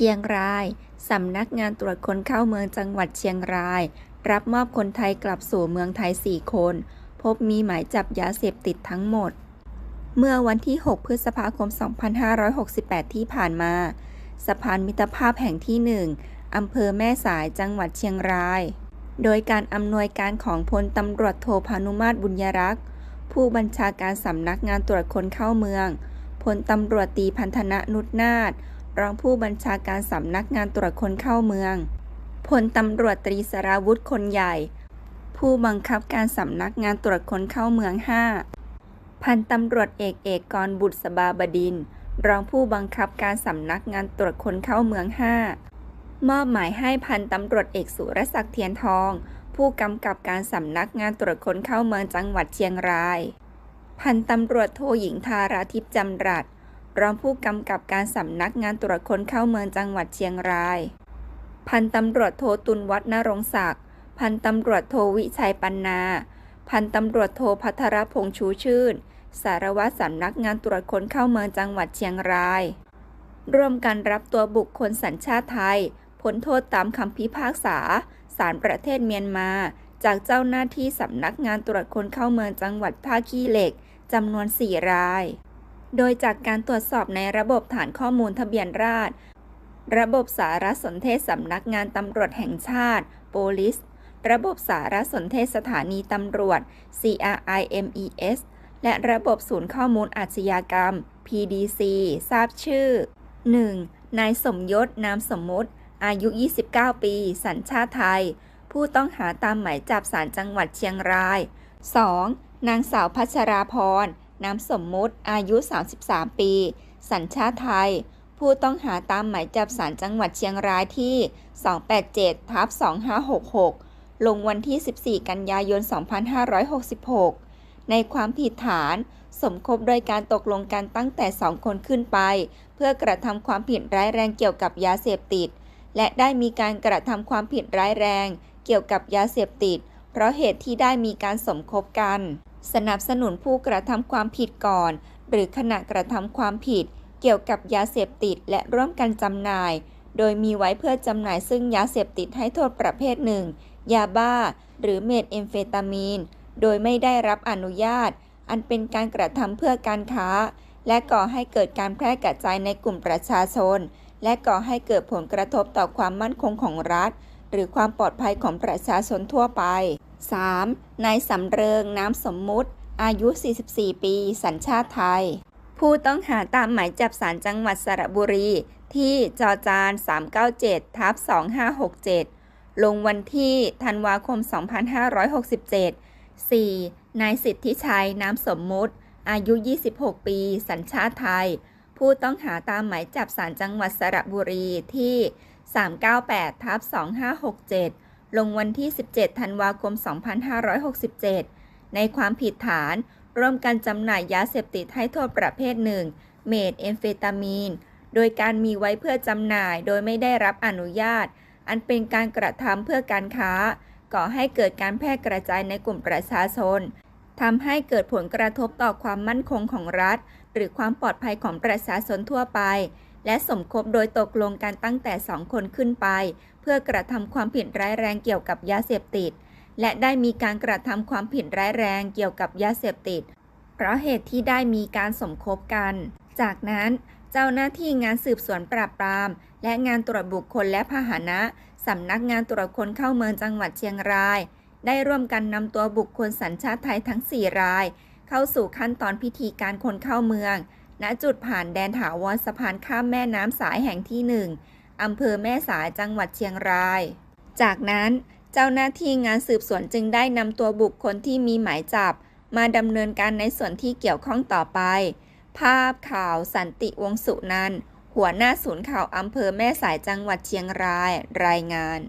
ชียงราย สำนักงานตรวจคนเข้าเมืองจังหวัดเชียงราย รับมอบคนไทยกลับสู่เมืองไทย 4 คน พบมีหมายจับยาเสพติดทั้งหมด เมื่อวันที่ 6 พฤษภาคม 2568 ที่ผ่านมา สะพานมิตรภาพแห่งที่ 1 อำเภอแม่สายจังหวัดเชียงราย โดยการอำนวยการของพลตำรวจโทพานุมาตรบุญยรักษ์ ผู้บัญชาการสำนักงานตรวจคนเข้าเมือง พลตำรวจตีพันธนะนุชนาถ รองผู้บัญชาการสำนักงานตรวจคนเข้าเมืองพลตำรวจตรีสราวุธคนใหญ่ ผู้บังคับการสำนักงานตรวจคนเข้าเมือง 5 พันตำรวจเอกเอกกรบุษบาบดินทร์รองผู้บังคับการสำนักงานตรวจคนเข้าเมือง 5 มอบหมายให้พันตำรวจเอกสุรศักดิ์เทียนทอง ผู้กำกับการสำนักงานตรวจคนเข้าเมืองจังหวัดเชียงราย พันตำรวจโทหญิงทาราทิพย์จำรัด รองผู้กำกับการสำนักงานตรวจคนเข้าเมืองจังหวัดเชียงราย พันตำรวจโทตุลวัฒนรงศักดิ์ พันตำรวจโทวิชัยปันนา พันตำรวจโทพัทรพงษ์ชูชื่น สารวัตรสำนักงานตรวจคนเข้าเมืองจังหวัดเชียงราย ร่วมกันรับตัวบุคคลสัญชาติไทยพ้นโทษตามคำพิพากษาศาลประเทศเมียนมา จากเจ้าหน้าที่สำนักงานตรวจคนเข้าเมืองจังหวัดท่าขี้เหล็กจำนวน 4 ราย โดยจากการตรวจสอบในระบบฐานข้อมูลทะเบียนราษฎรระบบสารสนเทศสำนักงานตำรวจแห่งชาติโปลิสระบบสารสนเทศสถานีตำรวจ CRIMES และระบบศูนย์ข้อมูลอาชญากรรม PDC ทราบชื่อ 1. นายสมยศ นามสมมุติ อายุ 29 ปี สัญชาติไทย ผู้ต้องหาตามหมายจับศาลจังหวัดเชียงราย 2. นางสาวพัชราพร นามสมมุติอายุ 33 ปี สัญชาติไทย ผู้ต้องหาตามหมายจับศาลจังหวัดเชียงรายที่ 287ทับ2566 ลงวันที่ 14 กันยายน 2566 ในความผิดฐานสมคบโดยการตกลงกันตั้งแต่2คนขึ้นไป เพื่อกระทำความผิดร้ายแรงเกี่ยวกับยาเสพติด และได้มีการกระทำความผิดร้ายแรง เกี่ยวกับยาเสพติด เพราะเหตุที่ได้มีการสมคบกัน สนับสนุนผู้กระทำความผิดก่อน หรือขณะกระทำความผิด เกี่ยวกับยาเสพติดและร่วมกันจำหน่าย โดยมีไว้เพื่อจำหน่ายซึ่งยาเสพติดให้โทษประเภทหนึ่ง ยาบ้า หรือเมทแอมเฟตามีน โดยไม่ได้รับอนุญาต อันเป็นการกระทำเพื่อการค้า และก่อให้เกิดการแพร่กระจายในกลุ่มประชาชน และก่อให้เกิดผลกระทบต่อความมั่นคงของรัฐ หรือความปลอดภัยของประชาชนทั่วไป 3. นายสำเริงน้ำสมมุติ อายุ 44 ปี สัญชาติไทย ผู้ต้องหาตามหมายจับศาลจังหวัดสระบุรี ที่จอจาน397ทับ2567 ลงวันที่ธันวาคม 2567 4. นายสิทธิชัยน้ำสมมุติ อายุ 26 ปี สัญชาติไทย ผู้ต้องหาตามหมายจับศาลจังหวัดสระบุรีที่ 398ทับ2567 ลงวันที่ 17 ธันวาคม 2567 ในความผิดฐาน ร่วมกันจำหน่ายยาเสพติดให้โทษประเภทหนึ่ง เมทแอมเฟตามีน โดยการมีไว้เพื่อจำหน่ายโดยไม่ได้รับอนุญาต อันเป็นการกระทำเพื่อการค้า ก่อให้เกิดการแพร่กระจายในกลุ่มประชาชนทำให้เกิดผลกระทบต่อความมั่นคงของรัฐ หรือความปลอดภัยของประชาชนทั่วไป และสมคบโดยตกลงกันตั้งแต่2คนขึ้นไป เพื่อกระทำความผิดร้ายแรงเกี่ยวกับยาเสพติด และได้มีการกระทำความผิดร้ายแรงเกี่ยวกับยาเสพติด เพราะเหตุที่ได้มีการสมคบกัน จากนั้นเจ้าหน้าที่งานสืบสวนปราบปราม และงานตรวจบุคคลและพาหนะสำนักงานตรวจคนเข้าเมืองจังหวัดเชียงราย ได้ร่วมกันนำตัวบุคคลสัญชาติไทยทั้ง 4 ราย เข้าสู่ขั้นตอนพิธีการคนเข้าเมือง ณจุดผ่านแดนถาวรสะพานข้ามแม่น้ำสายแห่งที่1อำเภอแม่สายจังหวัดเชียงราย จากนั้นเจ้าหน้าที่งานสืบสวนจึงได้นำตัวบุคคลที่มีหมายจับ มาดำเนินการในส่วนที่เกี่ยวข้องต่อไป ภาพข่าวสันติวงศ์สุนันหัวหน้าศูนย์ข่าวอำเภอแม่สายจังหวัดเชียงราย รายงาน